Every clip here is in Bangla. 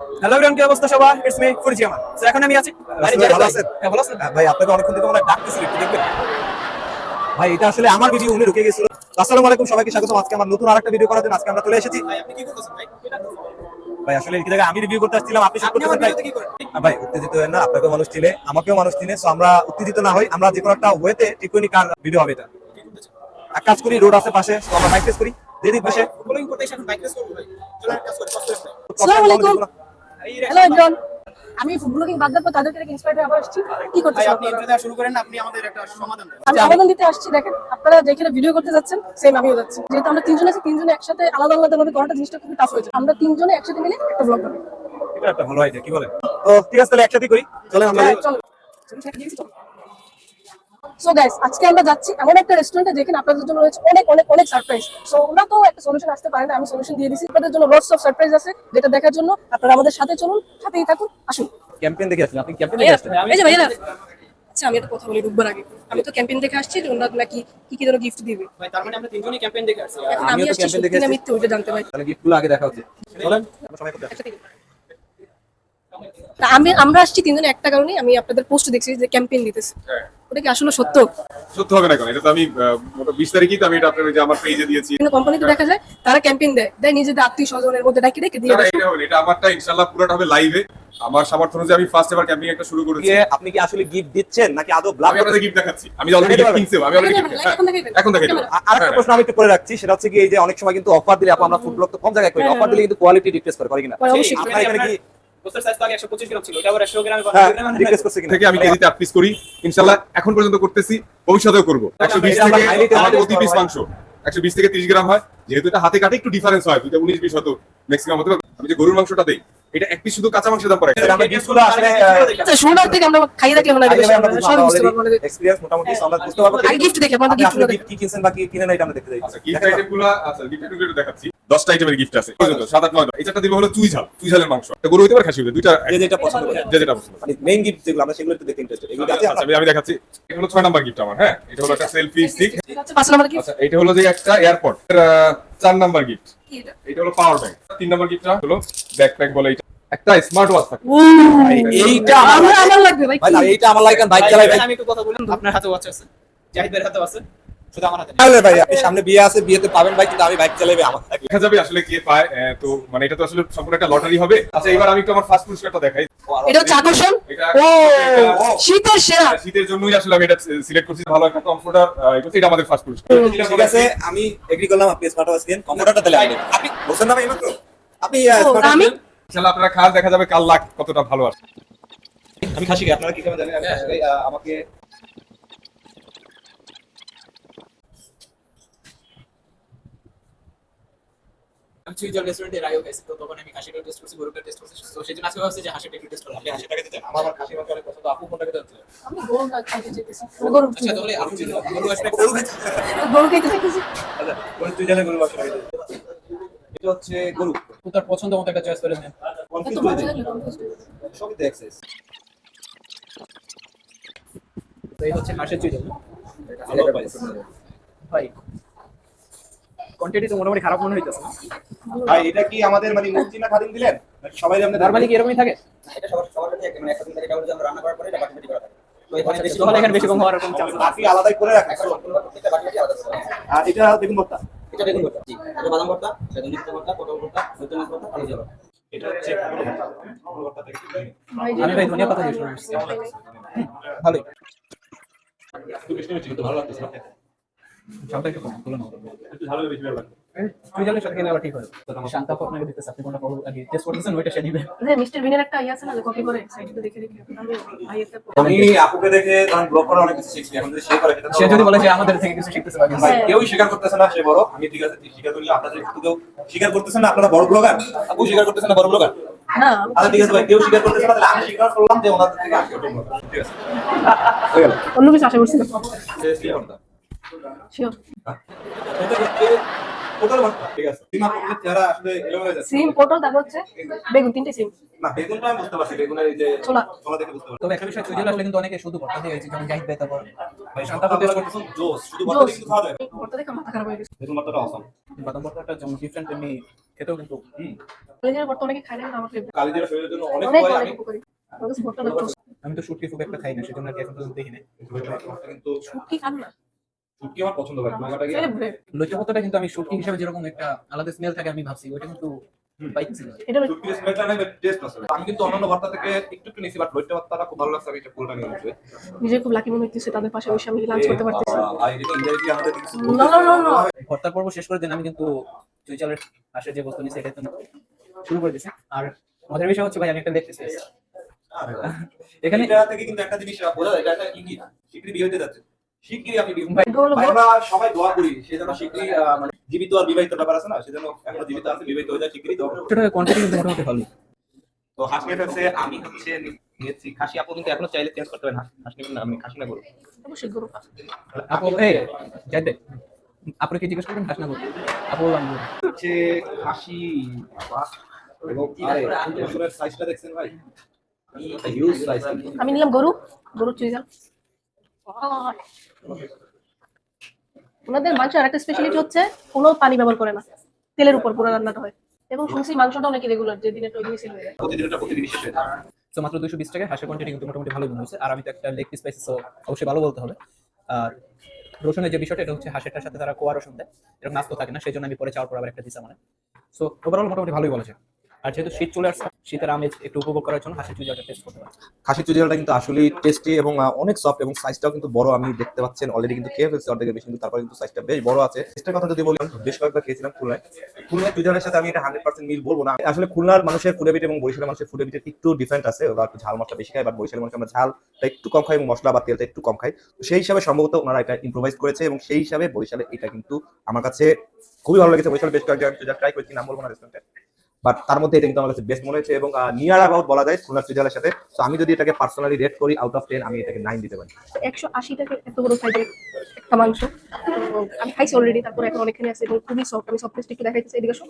হ্যালো এভরিওয়ান কি অবস্থা সবার? ইটস মি ফুরজিয়ামা সো এখন আমি আছি। আরে ভাই, ভালো আছেন? হ্যাঁ ভালো আছেন। হ্যাঁ, ভাই আপনাকে অনেকক্ষণ থেকে হয় ডাকতেছিল একটু দেখবেন। ভাই এটা আসলে আমার ভিডিও উনি ঢুকে গেছিল। আসসালামু আলাইকুম সবাইকে স্বাগত আজকে আমার নতুন আরেকটা ভিডিও করার জন্য আজকে আমরা চলে এসেছি। ভাই আপনি কি করতেছেন ভাই? ভাই আসলে কি জায়গায় আমি রিভিউ করতে আসছিলাম আপনি শুট আপনি ভাই। ভিডিওতে কি করেন? আহ, ভাই উত্তেজিত হয় না আপনাকেও মানুষ চিনে আমাকেও মানুষ চিনে সো আমরা উত্তেজিত না হই আমরা যে কোনো একটা ওয়েতে ঠিক করি কার ভিডিও হবে এটা। এক কাজ করি রোড আছে পাশে আমরা বাইক টেস্ট করি যেদিক পাশে। ফলোইং করতে এখন বাইক রেস করব ভাই। চলো কাজ করি আসসালামু আলাইকুম। হ্যালো এভরিওয়ান আমি ব্লগিং বাদ দেবো তাদেরকে দেখে ইন্সপায়ার হয়ে আবার আসছি। কি করতে আপনি ইন্টারভিউ শুরু করেন আপনি আমাদের একটা সমাধান দেন। আমি সমাধান দিতে আসছি দেখেন আপনারা যেখানে ভিডিও করতে যাচ্ছেন সেম আমিও যাচ্ছি। যেহেতু আমরা তিনজন আছি তিনজনে একসাথে আলাদা আলাদা ভাবে করাটা জিনিসটা খুবই টাফ হয়েছে আমরা তিনজনে একসাথে মিলে একটা ব্লগ করি এটা একটা ভালো আইডিয়া কি বলেন? তো ঠিক আছে তাহলে একসাথে করি। চলেন আমরা যাই। চলো। সো গাইস আজকে আমরা যাচ্ছি এমন একটা রেস্টুরেন্টে যেখানে আপনাদের জন্য রয়েছে অনেক অনেক অনেক সারপ্রাইজ সো ওরা তো একটা সলিউশন আসতে পারে না আমি সলিউশন দিয়ে দিচ্ছি আপনাদের জন্য লটস অফ সারপ্রাইজ আছে যেটা দেখার জন্য আপনারা আমাদের সাথে চলুন সাথেই থাকুন আসুন। ক্যাম্পেইন দেখে আসছেন আপনি ক্যাম্পেইন দেখে আসছেন এই যে ভাইয়া আচ্ছা আমি একটা কথা বলি ঢুকবার আগে। আমি তো ক্যাম্পেইন দেখে আসছি যে ওনারা নাকি কি কি ধরনের গিফট দিবে। ভাই তার মানে আমরা তিনজনই ক্যাম্পেইন দেখে আসছি। আমি তো আসছি দেখে আসছি। মিথ্যে ওইটা জানতে পারি। তাহলে গিফটগুলো আগে দেখা উচিত। চলেন আমরা সবাই করতে। তা আমি আমরা আসছি তিনজনে একটা কারণে আমি আপনাদের পোস্ট দেখছি যে ক্যাম্পেইন দিতেছে। ওটা কি আসলে সত্য? সত্য হবে না কেন? এটা তো আমি বিশ তারিখই তো আমি এটা আপনার ওই যে আমার পেজে দিয়েছি। দেখা যায় তারা ক্যাম্পেইন দেয়। দেয় নিজেদের আত্মীয় স্বজনের মধ্যে ডাকি ডেকে দিয়ে দেয়। এটা হবে এটা আমারটা ইনশাল্লাহ পুরোটা হবে লাইভে আমার সামর্থ্য অনুযায়ী আমি ফার্স্ট এবার ক্যাম্পিং একটা শুরু করেছি। আপনি কি আসলে গিফট দিচ্ছেন নাকি আদৌ আমি আপনাদের গিফট দেখাচ্ছি। আমি অলরেডি গিফট কিনছি আমি অলরেডি এখন দেখাই। ক্যামেরা। আরেকটা প্রশ্ন আমি একটু করে রাখছি সেটা হচ্ছে কি এই যে অনেক সময় কিন্তু অফার দিলে আপু আমরা ফুড ব্লগ তো কম জায়গায় করি হ্যাঁ, অফার দিলে কিন্তু কোয়ালিটি রিপ্লেস করে করে কিনা। আপনার এখানে কি পোস্টার সাইজ তো আগে 125 গ্রাম ছিল এটা আবার 100 গ্রাম হ্যাঁ থেকে আমি কেজিতে আট পিস করি। ইনশাল্লাহ এখন পর্যন্ত করতেছি ভবিষ্যতেও করব। একশো বিশ থেকে পিস মাংস। একশো বিশ থেকে ত্রিশ গ্রাম হয়। যেহেতু এটা হাতে কাটে একটু ডিফারেন্স হয়। দুইটা উনিশ বিশ হতো ম্যাক্সিমাম হতে পারে। আমি যে গরুর মাংসটা দেই এটা এক পিস শুধু কাঁচা মাংসের দাম পড়ে। আসলে আচ্ছা শুরুর থেকে আমরা খাইয়ে দেখলে মনে হয় সব বুঝতে পারব। এক্সপেরিয়েন্স মোটামুটি আমরা বুঝতে পারব। আগে gift দেখি, আপনাদেরগুলো কি কিনছেন বা কি কিনেন না এটা আমরা দেখতে আচ্ছা গিফট আইটেমগুলো আচ্ছা গিফট দেখাচ্ছি। দশটা আইটেমের গিফট আছে। সাত আট নয় চারটা দিব হলো চুই ঝাল। চুই ঝালের মাংস। গরু হইতে পারে খাসি হইতে দুইটা যে যেটা পছন্দ করে। যে যেটা পছন্দ। মানে মেইন গিফট যেগুলো আমরা সেগুলো একটু দেখতে ইন্টারেস্টেড এগুলো আছে? আচ্ছা, আমি আমি দেখাচ্ছি। এটা হলো ছয় নাম্বার গিফট আমার হ্যাঁ? এটা হলো একটা সেলফি স্টিক এটা হচ্ছে পাঁচ নাম্বার কি আচ্ছা এটা হলো যে একটা এয়ারপড চার নাম্বার গিফট এটা? এটা হলো পাওয়ার ব্যাংক তিন নাম্বার গিফটটা হলো ব্যাকপ্যাক বলে এটা। একটা স্মার্ট ওয়াচ থাকে এইটা আমার আমার লাগবে ভাই ভাই এইটা আমার লাগে বাইক চালাই ভাই আমি একটু কথা বলি আপনার হাতে ওয়াচ আছে। জাহিদ ভাইয়ের আছে। শুধু আমার হাতে তাহলে ভাই আপনি সামনে বিয়ে আছে বিয়েতে পাবেন ভাই কিন্তু আমি বাইক চালাবে আমার লাগে দেখা যাবে আসলে কে পায় তো মানে এটা তো আসলে সম্পূর্ণ একটা লটারি হবে। আচ্ছা এবার আমি একটু আমার ফার্স্ট পুরস্কারটা দেখাই। এটা হচ্ছে আকর্ষণ? ও শীতের সেরা। শীতের জন্যই আসলে আমি এটা সিলেক্ট করছি ভালো একটা কমফোর্টার এটা আমাদের ফার্স্ট পুরস্কার। ঠিক আছে আমি এগ্রি করলাম আপনি স্মার্ট ওয়াচ কিনেন। কম্পিউটারটা তাহলে আপনি বলছেন না ভাই মাত্র আপনি আমি ইনশাআল্লাহ আপনারা খান দেখা যাবে কাল লাখ কতটা ভালো আসে আমি খাসি আপনারা কি খাবেন জানেন? আমি আসলে আমাকে আমি সুইজার রেস্টুরেন্টে রায়ও গেছি তো তখন আমি খাসিটা টেস্ট করছি গরুটা টেস্ট করছি তো সেজন্য আজকে ভাবছি যে হাসিটা একটু টেস্ট করলাম। আপনি হাসিটাকে দিতেন আমার আবার খাসি মাংস অনেক পছন্দ আপু কোনটা খেতে আমি গরু খাইতে চাইতেছি গরু আচ্ছা তাহলে আপনি যদি গরু আসবে গরু খেতে গরু খাইতে চাইতেছি। আচ্ছা গরু গরু এটা হচ্ছে গরু। তার পছন্দ মতো একটা চয়েস করে নেন। সবই তো এক্সেস তো এই হচ্ছে হাঁসের চুই ভাই কোয়ান্টিটি তো মোটামুটি খারাপ মনে হইতেছে ভাই এটা কি আমাদের মানে মুক্তি না খাদিম দিলেন? সবাই আপনি নরমালি কি এরকমই থাকে? এটা সবার সবার কাছে মানে একটা দিন থেকে এটা আমরা রান্না করার পরে এটা বাটি করা থাকে। তো এই মানে বেশি হলে কম হওয়ার চান্স আপনি আলাদাই করে করে। আর এটা ভর্তা এটা বেগুন ভর্তা জি এটা বাদাম ভর্তা এটা ধনিয়া ভর্তা পটল ভর্তা সূর্য মাছ ভর্তা আলু ভর্তা এটা হচ্ছে পটল ভর্তা থেকে ভাই যে- আমি ভাই ধনিয়া পাতা ইউজ করছি। ভালোই। একটু বেশি হচ্ছে কিন্তু ভালো লাগতেছে ঝালটা একটু কম তুলে একটু ঝাল বেশি ভালো লাগবে। চুই জালের সাথে খেলে আবার ঠিক হয় শান্তা আপু আপনাকে দিতেছে আপনি কোনটা পাবো আগে টেস্ট করতেছেন ওইটা সে দিবে যে মিস্টার বিনের একটা আছে না কপি করে সাইডে দেখে দেখে আমি ভাই একটা আমি আপুকে দেখে কারণ ব্লগ করা অনেক কিছু শিখছি এখন যদি সে করে সেটা সে যদি বলে যে আমাদের থেকে কিছু শিখতেছে বাকি ভাই কেউই স্বীকার করতেছে না সে বড়। আমি ঠিক আছে স্বীকার আপনাদের একটু কেউ স্বীকার করতেছেন না আপনারা বড় ব্লগার আপু স্বীকার করতেছেন না বড় ব্লগার আচ্ছা ঠিক আছে ভাই কেউ স্বীকার করতেছে না তাহলে আমি স্বীকার করলাম যে ওনাদের থেকে আমি ঠিক আছে। অন্য কিছু আশা করছি না। শিওর হচ্ছে পটল ভর্তা ঠিক আছে। সীমা পটলের চেহারা আসলে এলোমেলো যাচ্ছে। সিম পটল তারপর হচ্ছে বেগুন তিনটে সিম। না বেগুনটা আমি বুঝতে পারছি বেগুনের এই যে ছোলা। ছোলা দেখে বুঝতে পারছি। তবে একটা বিষয় চুই আসলে কিন্তু অনেকে শুধু ভর্তা দিয়ে হয়েছে যেমন জাহিদ ভাই তারপর ভাই শান্তা আপু টেস্ট জোস শুধু ভর্তা দিয়ে কিন্তু খাওয়া যায়? ভর্তা দেখে মাথা খারাপ হয়ে গেছে। বেগুন ভর্তাটা অসম বাদাম ভর্তাটা যেমন ডিফারেন্ট এমনি খেতেও কিন্তু কলেজের ভর্তা অনেকে খায় না আমার favorite। কালিজিরা শরীরের জন্য অনেক অনেক উপকারী। অনেক উপকারী। আমার কাছে ভর্তাটা toast। আমি তো শুটকি খুব একটা খাই না সেজন্য এখন পর্যন্ত দেখি না কিন্তু কি খান না। শুটকি আমার পছন্দ হয় Favorite। পাতাটা কিন্তু আমি শুটকি হিসেবে যেরকম একটা আলাদা স্মেল থাকে আমি ভাবছি ওইটা কিন্তু আমি অন্যান্য ভর্তা থেকে একটু একটু নিছি বাট লইট্টা ভর্তাটা খুব ভালো লাগছে আমি এটা পুরোটা নিয়ে নিচ্ছি নিজের খুব লাকি মনে হচ্ছে তাদের পাশে বসে আমি লাঞ্চ করতে পারতেছি। আর এটা ইনডাইরেক্টলি আমাদের কিছু না না না না ভর্তার পর্ব শেষ করে দিন আমি কিন্তু চুইচালের যে বস্তু নিয়েছি এটা শুরু করে দিছি। আর মজার বিষয় হচ্ছে ভাই আমি একটা দেখতেছি। এখানে থেকে কিন্তু একটা জিনিস বোঝা যায় এটা একটা ইঙ্গিত। শিগগিরই বিয়ে হতে যাচ্ছে। শিগগিরই ভাই, আমরা সবাই দোয়া করি সে যেন শিগগিরই মানে জীবিত আর বিবাহিত ব্যাপার আছে না সেজন্য এখনও জীবিত আছে বিবাহিত হয়ে যায় শিগগিরই কোয়ান্টিটি মোটামুটি ভালো। তো আমি হচ্ছে নিয়েছি। খাসি আপু কিন্তু এখনও চাইলে চেঞ্জ করতে পারেন হাসি না আমি খাসি না করব। অবশ্যই আপু এই যাইতে। আপনাকে জিজ্ঞেস করবেন হাস না আপু বললাম না। হচ্ছে খাসি সাইজটা দেখছেন ভাই? আমি নিলাম গরু গরু চুইজাল ওনাদের মাংসের একটা স্পেশালিটি হচ্ছে কোনো পানি ব্যবহার করে না। তেলের উপর পুরো রান্নাটা হয়। এবং শুনছি মাংসটা অনেক রেগুলার যে দিনে তৈরি হয়ে যায় প্রতিদিনটা প্রতিদিন শেষ হয়ে তো মাত্র দুইশো বিশ টাকায় হাঁসের কোয়ান্টিটি কিন্তু মোটামুটি ভালো মনে হয়েছে। আর আমি তো একটা লেগ পিস পাইছি তো অবশ্যই ভালো বলতে হবে। আর রসুনের যে বিষয়টা এটা হচ্ছে হাঁসেরটার সাথে তারা কোয়া রসুন দেয়। এরকম নাস্তো থাকে না সেই জন্য আমি পরে চাওয়ার পর আবার একটা দিচ্ছি মানে সো ওভারঅল মোটামুটি ভালোই বলেছে আর যেহেতু শীত চলে আসছে, শীতের আমেজ একটু উপভোগ করার জন্য চুজাটা টেস্ট করতে কিন্তু আসলেই টেস্টি এবং অনেক সফট এবং সাইজটাও কিন্তু বড় আমি দেখতে পাচ্ছেন অলরেডি কিন্তু খেয়ে ফেলছি অর্ধেকের বেশি, কিন্তু তারপরে কিন্তু সাইজটা বেশ বড় আছে। টেস্টের কথা যদি বলি, বেশ কয়েকবার খেয়েছিলাম খুলনায়। খুলনার সাথে আমি এটা হান্ড্রেড পার্সেন্ট মিল বলব না। আসলে খুলনার মানুষের ফুডে বিট এবং বরিশালের মানুষের ফুডে বিটের একটু ডিফারেন্ট আছে, ওরা একটু ঝাল মশলা বেশি খায় বাট বরিশালের মানুষ আমরা ঝালটা একটু কম খাই এবং মশলা বা তেলটা একটু কম খাই। তো সেই হিসাবে সম্ভবত ওনারা এটা ইম্প্রোভাইজ করেছে এবং সেই হিসাবে বরিশালে এটা কিন্তু আমার কাছে খুবই ভালো লেগেছে। বরিশালে বেশ কয়েকজন ট্রাই করেছি, নাম বলব না রেস্টুরেন্টে বাট তার মধ্যে এটা কিন্তু আমার কাছে বেস্ট মনে হয়েছে এবং নিয়ার অ্যাবাউট বলা যায় খুলনা চুজালের সাথে। তো আমি যদি এটাকে পার্সোনালি রেট করি আউট অফ টেন আমি এটাকে নাইন দিতে পারি। একশো আশি টাকা এত বড় সাইজের একটা মাংস। আমি খাইছি অলরেডি তারপরে এখন অনেকখানি আছে এবং খুবই সফট আমি সফটনেসটা একটু দেখাইতেছি এদিকে সব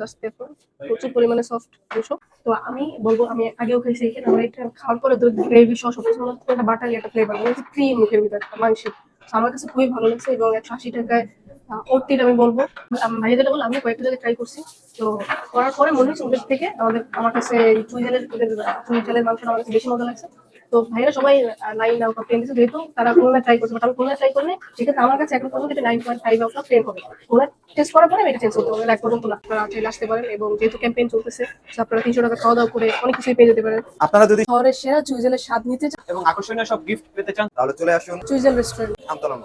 জাস্ট দেখুন প্রচুর পরিমাণে সফট মাংস। তো আমি বলব, আমি আগেও খাইছি, এখানে আমার এটা খাওয়ার পরে তো গ্রেভি সহ মনে একটা বাটারি একটা ফ্লেভার মানে ক্রিম মুখের ভিতরে, একটা মাংসের। আমার কাছে খুবই ভালো লাগছে এবং একশো আশি টাকায় ওটির আমি বলব। আম- ভাইয়া যেটা আমি কয়েকটা জায়গায় ট্রাই করছি। তো করার পরে মনে হচ্ছে ওদের থেকে আমাদের আমার কাছে চুইজালের ওদের চুইজালের মাংসটা আমার কাছে বেশি মজা লাগছে। তো ভাইয়েরা সবাই নাইন আউট অফ টেন দিচ্ছে যেহেতু তারা খুলনা ট্রাই করছে বাট আমি খুলনা ট্রাই করলে সেক্ষেত্রে আমার কাছে এখন পর্যন্ত এটা nine point five out of ten হবে। খুলনা টেস্ট করার পরে আমি এটা চেঞ্জ করতে হবে এক পর্যন্ত না আপনারা চাইলে আসতে পারেন এবং যেহেতু ক্যাম্পেইন চলতেছে আপনারা তিনশো টাকা খাওয়া দাওয়া করে অনেক কিছুই পেয়ে যেতে পারেন। আপনারা যদি শহরের সেরা চুইজেলের স্বাদ নিতে চান এবং আকর্ষণীয় সব গিফট পেতে চান তাহলে চলে আসুন চুইজেল রেস্টুরেন্ট আমতলা